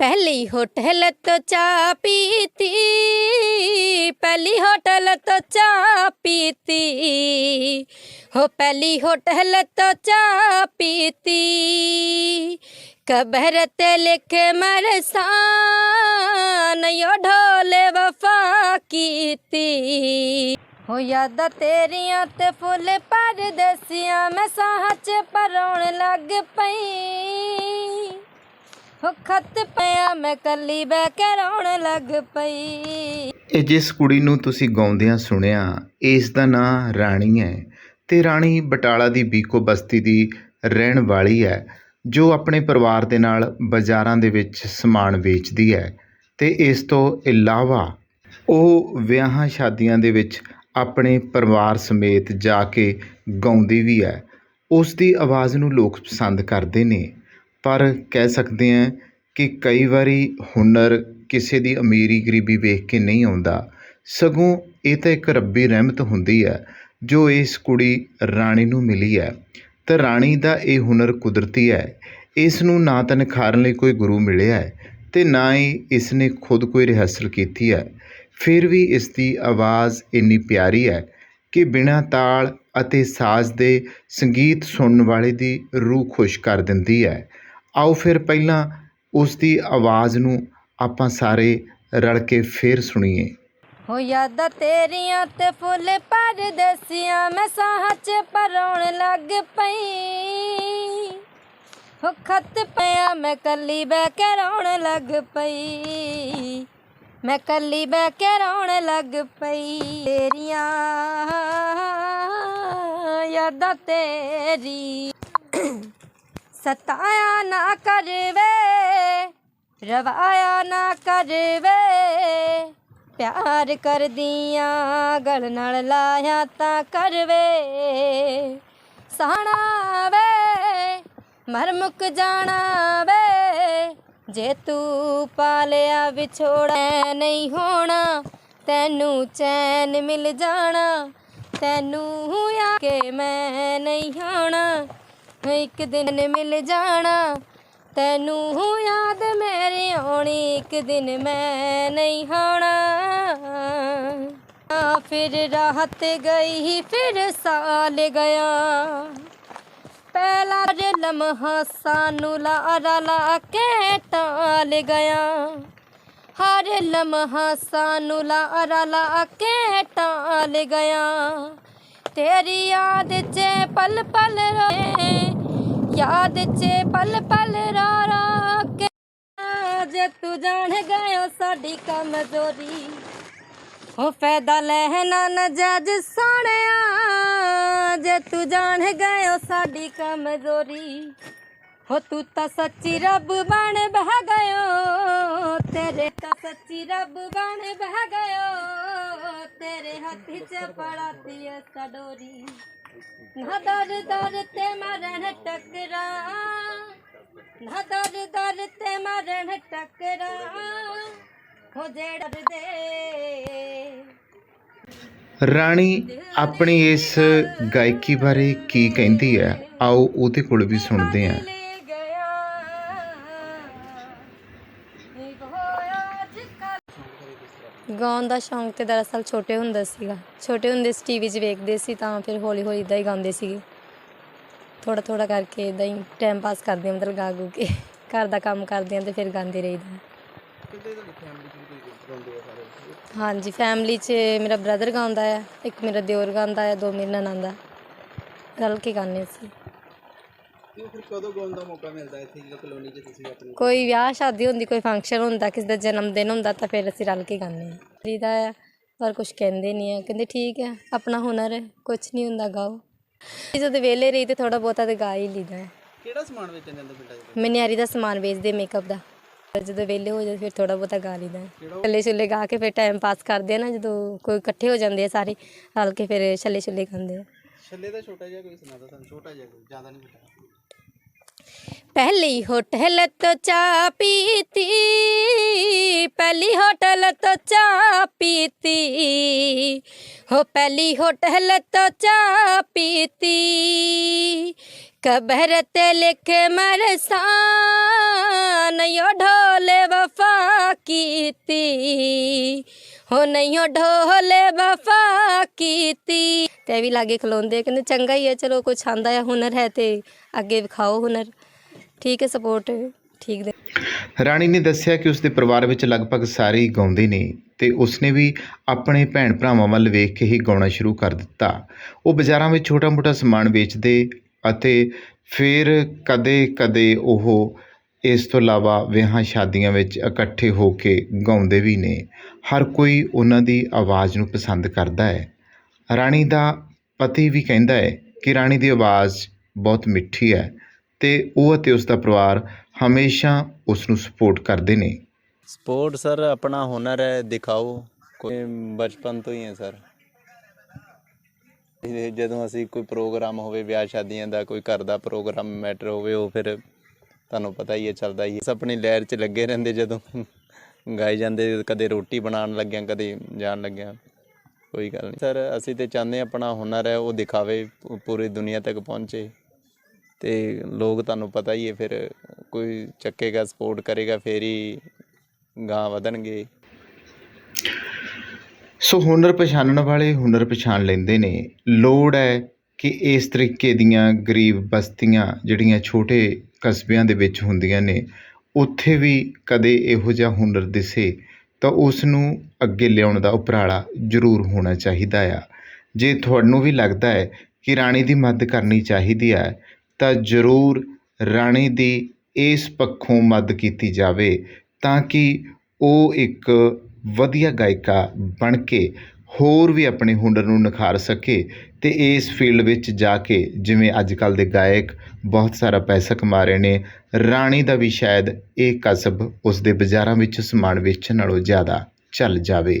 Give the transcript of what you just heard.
पहली होटल तो चा पीती, पहली होटल तो चा पीती। हो, पहली होटल तो चा पीती। कबरत लिख मर सो ढोल वफा कीती। हो, याद तेरिया ते फुल परदसिया मैं सांच परोण लग पई। ਹੋ ਖੱਤ ਪਿਆ, ਮੈਂ ਕੱਲੀ ਬਹਿ ਕੇ ਰੋਣ ਲੱਗ ਪਈ। ਇਹ ਜਿਸ ਕੁੜੀ ਨੂੰ ਤੁਸੀਂ ਗਾਉਂਦਿਆਂ ਸੁਣਿਆ, ਇਸ ਦਾ ਨਾਂ ਰਾਣੀ ਹੈ ਤੇ ਰਾਣੀ ਬਟਾਲਾ ਦੀ ਬੀਕੋ ਬਸਤੀ ਦੀ ਰਹਿਣ ਵਾਲੀ ਹੈ, ਜੋ ਆਪਣੇ ਪਰਿਵਾਰ ਦੇ ਨਾਲ ਬਾਜ਼ਾਰਾਂ ਦੇ ਵਿੱਚ ਸਮਾਨ ਵੇਚਦੀ ਹੈ ਤੇ ਇਸ ਤੋਂ ਇਲਾਵਾ ਉਹ ਵਿਆਹਾਂ ਸ਼ਾਦੀਆਂ ਦੇ ਵਿੱਚ ਆਪਣੇ ਪਰਿਵਾਰ ਸਮੇਤ ਜਾ ਕੇ ਗਾਉਂਦੀ ਵੀ ਹੈ। ਉਸ ਦੀ ਆਵਾਜ਼ ਨੂੰ ਲੋਕ ਪਸੰਦ ਕਰਦੇ ਨੇ। ਪਰ ਕਹਿ ਸਕਦੇ ਹਾਂ ਕਿ ਕਈ ਵਾਰੀ ਹੁਨਰ ਕਿਸੇ ਦੀ ਅਮੀਰੀ ਗਰੀਬੀ ਵੇਖ ਕੇ ਨਹੀਂ ਆਉਂਦਾ। ਸਗੋਂ ਇਹ ਤਾਂ ਇੱਕ ਰੱਬੀ ਰਹਿਮਤ ਹੁੰਦੀ ਹੈ, ਜੋ ਇਸ ਕੁੜੀ ਰਾਣੀ ਨੂੰ ਮਿਲੀ ਹੈ। ਤਾਂ ਰਾਣੀ ਦਾ ਇਹ ਹੁਨਰ ਕੁਦਰਤੀ ਹੈ। ਇਸ ਨੂੰ ਨਾ ਤਾਂ ਨਿਖਾਰਨ ਲਈ ਕੋਈ ਗੁਰੂ ਮਿਲਿਆ ਹੈ ਤੇ ਨਾ ਹੀ ਇਸ ਨੇ ਖੁਦ ਕੋਈ ਰਿਹਰਸਲ ਕੀਤੀ ਹੈ। ਫਿਰ ਵੀ ਇਸ ਦੀ ਆਵਾਜ਼ ਇੰਨੀ ਪਿਆਰੀ ਹੈ ਕਿ ਬਿਨਾਂ ਤਾਲ ਅਤੇ ਸਾਜ਼ ਦੇ ਸੰਗੀਤ ਸੁਣਨ ਵਾਲੇ ਦੀ ਰੂਹ ਖੁਸ਼ ਕਰ ਦਿੰਦੀ ਹੈ। ਆਓ ਫਿਰ ਪਹਿਲਾਂ ਉਸ ਦੀ ਆਵਾਜ਼ ਨੂੰ ਆਪਾਂ ਸਾਰੇ ਰਲ ਕੇ ਫੇਰ ਸੁਣੀਏ। ਹੋ ਯਾਦਾਂ ਤੇਰੀਆਂ ਤੇ ਫੁੱਲ ਪਰਦੇਸੀਆਂ ਮੈਂ ਸਾਹ ਚ ਪਰੋਣ ਲੱਗ ਪਈ। ਹੋ ਖੱਤ ਪਿਆ, ਮੈਂ ਕੱਲੀ ਬਹਿ ਕੇ ਰੋਣ ਲੱਗ ਪਈ। ਮੈਂ ਕੱਲੀ ਬਹਿ ਕੇ ਰੋਣ ਲੱਗ ਪਈ। ਤੇਰੀਆਂ ਯਾਦਾਂ ਤੇਰੀ ਸਤਾਇਆ ਨਾ ਕਰਵੇ, ਰਵਾਇਆ ਨਾ ਕਰਵੇ। ਪਿਆਰ ਕਰਦੀਆਂ, ਗਲ ਨਾਲ ਲਾਇਆ ਤਾਂ ਕਰਵੇ। ਸਾਣਾ ਵੇ ਮਰ ਮੁੱਕ ਜਾਣਾ ਵੇ ਜੇ ਤੂੰ ਪਾਲਿਆ ਵਿਛੋੜਾ ਨਹੀਂ ਹੋਣਾ, ਤੈਨੂੰ ਚੈਨ ਮਿਲ ਜਾਣਾ, ਤੈਨੂੰ ਆ ਕੇ ਮੈਂ ਨਹੀਂ ਹੋਣਾ ਇੱਕ ਦਿਨ ਮਿਲ ਜਾਣਾ। ਤੈਨੂੰ ਯਾਦ ਮੇਰੀ ਆਉਣੀ, ਇੱਕ ਦਿਨ ਮੈਂ ਨਹੀਂ ਹੋਣਾ ਫਿਰ ਰਾਹਤ ਗਈ ਫਿਰ ਸਾਲ ਗਿਆ। ਪਹਿਲਾ ਜੇ ਲਮਹਾ ਸਾਨੂੰ ਲਾਰਾ ਲਾ ਕੇ ਟਾਲ ਗਿਆ। ਹਰ ਲਮਹਾ ਸਾਨੂੰ ਲਾਰਾ ਲਾ ਕੇ ਟਾਲ ਗਿਆ। ਤੇਰੀ ਯਾਦ 'ਚ ਪਲ ਪਲ ਰੋਏ, ਯਾਦ 'ਚ ਪਲ ਪਲ ਰੋ ਰੋ ਕੇ। ਜੇ ਤੂੰ ਜਾਣ ਗਇਓ ਸਾਡੀ ਕਮਜ਼ੋਰੀ। ਹੋ ਫਾਇਦਾ ਲੈਣਾ ਨਜਾਜ ਸੋਹਣਿਆ ਜੇ ਤੂੰ ਜਾਣ ਗਇਓ ਸਾਡੀ ਕਮਜ਼ੋਰੀ। ਹੋ ਤੂੰ ਤਾਂ ਸੱਚੀ ਰੱਬ ਬਣ ਬਹਿ ਗਇਓ, ਤੇਰੇ ਤਾਂ ਸੱਚੀ ਰੱਬ ਬਣ ਬਹਿ ਗਇਓ। ਤੇਰੇ ਹੱਥ 'ਚ ਪੜਾਤੀ ਐ ਸਡੋਰੀ ਨਾ ਦਰ ਦਰ ਤੇ ਮਰਨ ਟਕਰਾ। ਨਾ ਦਰ ਦਰ ਤੇ ਮਰਨ ਟਕਰਾ। ਹੋ ਜਿਹੜਾ ਦੇ ਰਾਣੀ ਆਪਣੀ ਇਸ ਗਾਇਕੀ ਬਾਰੇ ਕੀ ਕਹਿੰਦੀ ਹੈ? ਆਓ ਉਹਦੇ ਕੋਲ ਵੀ ਸੁਣਦੇ ਹਾਂ। ਲੈ ਗਿਆ। ਇੱਕ ਹੋਇਆ ਅੱਜ ਕੱਲ੍ਹ। ਗਾਉਣ ਦਾ ਸ਼ੌਂਕ ਤੇ ਦਰਅਸਲ ਛੋਟੇ ਹੁੰਦੇ ਸੀਗਾ। ਛੋਟੇ ਹੁੰਦੇ ਸੀ ਟੀਵੀ 'ਚ ਵੇਖਦੇ ਸੀ ਤਾਂ ਫਿਰ ਹੌਲੀ ਹੌਲੀ ਇਦਾਂ ਹੀ ਗਾਉਂਦੇ ਸੀਗੇ। ਥੋੜਾ ਥੋੜਾ ਕਰਕੇ ਇਦਾਂ ਹੀ ਟਾਈਮ ਪਾਸ ਕਰਦੇ ਮਤਲਬ ਗਾ gu ਕੇ। ਘਰ ਦਾ ਕੰਮ ਕਰਦੇ ਹਾਂ ਤੇ ਫਿਰ ਗਾਉਂਦੇ ਰਹੀਦਾ। ਹਾਂਜੀ ਫੈਮਿਲੀ 'ਚ ਮੇਰਾ ਬ੍ਰਦਰ ਗਾਉਂਦਾ ਆ ਇੱਕ ਮੇਰਾ ਦਿਓਰ ਗਾਉਂਦਾ ਆ ਦੋ ਮੇਰੇ ਨਨਾਂਦਾ ਰਲ ਕੇ ਗਾਉਂਦੇ ਸੀ ਤੇ ਫਿਰ ਕਦੋਂ ਗਾਉਣ ਦਾ ਮੌਕਾ ਮਿਲਦਾ ਇੱਥੇ ਜਦੋਂ ਕਲੋਨੀ 'ਚ ਤੁਸੀਂ ਆਪਣੀ ਕੋਈ ਵਿਆਹ ਸ਼ਾਦੀ ਹੁੰਦੀ ਕੋਈ ਫੰਕਸ਼ਨ ਹੁੰਦਾ ਕਿਸੇ ਦਾ ਜਨਮ ਦਿਨ ਹੁੰਦਾ ਤਾਂ ਫਿਰ ਅਸੀਂ ਰਲ ਕੇ ਗਾਉਂਦੇ ਹਾਂ। ਆ ਪਰ ਕੁਝ ਕਹਿੰਦੇ ਨਹੀਂ ਆ ਕਹਿੰਦੇ ਠੀਕ ਹੈ ਆਪਣਾ ਹੁਨਰ ਹੈ ਕੁਝ ਨਹੀਂ ਹੁੰਦਾ ਗਾਓ। ਜਦੋਂ ਵਿਹਲੇ ਰਹੀ ਤੇ ਥੋੜਾ ਬਹੁਤਾ ਤੇ ਗਾ ਹੀ ਲਈਦਾ ਹੈ। ਕਿਹੜਾ ਸਮਾਨ ਵੇਚਣ ਜਾਂਦਾ ਪਿੰਡਾਂ 'ਚ? ਮਨਿਆਰੀ ਦਾ ਸਮਾਨ ਵੇਚਦੇ ਮੇਕਅਪ ਦਾ। ਜਦੋਂ ਵਿਹਲੇ ਹੋ ਜਾਂਦੇ ਫਿਰ ਥੋੜਾ ਬਹੁਤਾ ਗਾ ਲਈਦਾ ਹੈ। ਛੱਲੇ ਛੁੱਲੇ ਗਾ ਕੇ ਫਿਰ ਟਾਈਮ ਪਾਸ ਕਰਦੇ ਆ ਨਾ ਜਦੋਂ ਕੋਈ ਇਕੱਠੇ ਹੋ ਜਾਂਦੇ ਆ ਸਾਰੇ ਰਲ ਕੇ ਫਿਰ ਛੱਲੇ ਛੁੱਲੇ ਗਾਉਂਦੇ ਆ। ਛੱਲੇ ਦਾ ਛੋਟਾ ਜਿਹਾ ਕੋਈ ਸੁਣਾਦਾ ਸਾਨੂੰ ਛੋਟਾ ਜਿਹਾ ਕੋਈ ਜ਼ਿਆਦਾ ਨਹੀਂ ਪਤਾ पहली होटल तो चा पीती पहली होटल तो चा पीती हो, पहली होटल तो चा पीती कबरत लिख मर सो ढोल वफा कीती हो नहीं ढोल वफा कीती ते भी लागे खलोंदे कंगा ही है, चलो कुछ आंदा है हुनर है ते अगे विखाओ हुनर। ਠੀਕ ਹੈ ਸਪੋਰਟ ਠੀਕ ਦੇ ਰਾਣੀ ਨੇ ਦੱਸਿਆ ਕਿ ਉਸਦੇ ਪਰਿਵਾਰ ਵਿੱਚ ਲਗਭਗ ਸਾਰੇ ਹੀ ਗਾਉਂਦੇ ਨੇ ਤੇ ਉਸਨੇ ਵੀ ਆਪਣੇ ਭੈਣ ਭਰਾਵਾਂ ਵੱਲ ਵੇਖ ਕੇ ਹੀ ਗਾਉਣਾ ਸ਼ੁਰੂ ਕਰ ਦਿੱਤਾ। ਉਹ ਬਾਜ਼ਾਰਾਂ ਵਿੱਚ ਛੋਟਾ-ਮੋਟਾ ਸਮਾਨ ਵੇਚਦੇ ਅਤੇ ਫਿਰ ਕਦੇ-ਕਦੇ ਉਹ ਇਸ ਤੋਂ ਇਲਾਵਾ ਵਿਆਹਾਂ ਸ਼ਾਦੀਆਂ ਵਿੱਚ ਇਕੱਠੇ ਹੋ ਕੇ ਗਾਉਂਦੇ ਵੀ ਨੇ। ਹਰ ਕੋਈ ਉਹਨਾਂ ਦੀ ਆਵਾਜ਼ ਨੂੰ ਪਸੰਦ ਕਰਦਾ ਹੈ। ਰਾਣੀ ਦਾ ਪਤੀ ਵੀ ਕਹਿੰਦਾ ਹੈ ਕਿ ਰਾਣੀ ਦੀ ਆਵਾਜ਼ ਬਹੁਤ ਮਿੱਠੀ ਹੈ। ਤੇ ਉਹ ਅਤੇ ਉਸ ਦਾ ਪਰਿਵਾਰ ਹਮੇਸ਼ਾ ਉਸ ਨੂੰ ਸਪੋਰਟ ਕਰਦੇ ਨੇ। ਸਪੋਰਟ ਸਰ ਆਪਣਾ ਹੁਨਰ ਹੈ, ਦਿਖਾਓ। ਕੋਈ ਬਚਪਨ ਤੋਂ ਹੀ ਹੈ ਸਰ ਜਦੋਂ ਅਸੀਂ ਕੋਈ ਪ੍ਰੋਗਰਾਮ ਹੋਵੇ, ਵਿਆਹ ਸ਼ਾਦੀਆਂ ਦਾ, ਕੋਈ ਘਰ ਦਾ ਪ੍ਰੋਗਰਾਮ ਮੈਟਰ ਹੋਵੇ, ਉਹ ਫਿਰ ਤੁਹਾਨੂੰ ਪਤਾ ਹੀ ਹੈ, ਚੱਲਦਾ ਹੀ ਹੈ। ਆਪਣੀ ਲਹਿਰ 'ਚ ਲੱਗੇ ਰਹਿੰਦੇ, ਜਦੋਂ ਗਾਏ ਜਾਂਦੇ, ਕਦੇ ਰੋਟੀ ਬਣਾਉਣ ਲੱਗਿਆ, ਕਦੇ ਜਾਣ ਲੱਗਿਆ। ਕੋਈ ਗੱਲ ਨਹੀਂ। ਸਰ ਅਸੀਂ ਤੇ ਚਾਹੁੰਦੇ ਹਾਂ ਆਪਣਾ ਹੁਨਰ ਹੈ, ਉਹ ਦਿਖਾਵੇ, ਪੂਰੀ ਦੁਨੀਆ ਤੱਕ ਪਹੁੰਚੇ। ਤੇ ਲੋਕ ਤੁਹਾਨੂੰ ਪਤਾ ਹੀ ਹੈ, ਫਿਰ ਕੋਈ ਚੱਕੇਗਾ ਸਪੋਰਟ ਕਰੇਗਾ, ਫੇਰ ਹੀ ਗਾਂ ਵਧਣਗੇ। ਸੋ ਹੁਨਰ ਪਛਾਣਨ ਵਾਲੇ ਹੁਨਰ ਪਛਾਣ ਲੈਂਦੇ ਨੇ। ਲੋੜ ਹੈ ਕਿ ਇਸ ਤਰੀਕੇ ਦੀਆਂ ਗਰੀਬ ਬਸਤੀਆਂ ਜਿਹੜੀਆਂ ਛੋਟੇ ਕਸਬਿਆਂ ਦੇ ਵਿੱਚ ਹੁੰਦੀਆਂ ਨੇ, ਉੱਥੇ ਵੀ ਕਦੇ ਇਹੋ ਜਿਹਾ ਹੁਨਰ ਦਿਸੇ ਤਾਂ ਉਸ ਨੂੰ ਅੱਗੇ ਲਿਆਉਣ ਦਾ ਉਪਰਾਲਾ ਜ਼ਰੂਰ ਹੋਣਾ ਚਾਹੀਦਾ ਆ। ਜੇ ਤੁਹਾਨੂੰ ਵੀ ਲੱਗਦਾ ਹੈ ਕਿ ਰਾਣੀ ਦੀ ਮਦਦ ਕਰਨੀ ਚਾਹੀਦੀ ਹੈ ਤਾਂ ਜ਼ਰੂਰ ਰਾਣੀ ਦੀ ਇਸ ਪੱਖੋਂ ਮਦਦ ਕੀਤੀ ਜਾਵੇ ਤਾਂ ਕਿ ਉਹ ਇੱਕ ਵਧੀਆ ਗਾਇਕਾ ਬਣ ਕੇ ਹੋਰ ਵੀ ਆਪਣੇ ਹੁਨਰ ਨੂੰ ਨਿਖਾਰ ਸਕੇ ਅਤੇ ਇਸ ਫੀਲਡ ਵਿੱਚ ਜਾ ਕੇ ਜਿਵੇਂ ਅੱਜ ਕੱਲ੍ਹ ਦੇ ਗਾਇਕ ਬਹੁਤ ਸਾਰਾ ਪੈਸਾ ਕਮਾ ਰਹੇ ਨੇ, ਰਾਣੀ ਦਾ ਵੀ ਸ਼ਾਇਦ ਇਹ ਕਸਬ ਉਸਦੇ ਬਾਜ਼ਾਰਾਂ ਵਿੱਚ ਸਮਾਨ ਵੇਚਣ ਨਾਲੋਂ ਜ਼ਿਆਦਾ ਚੱਲ ਜਾਵੇ।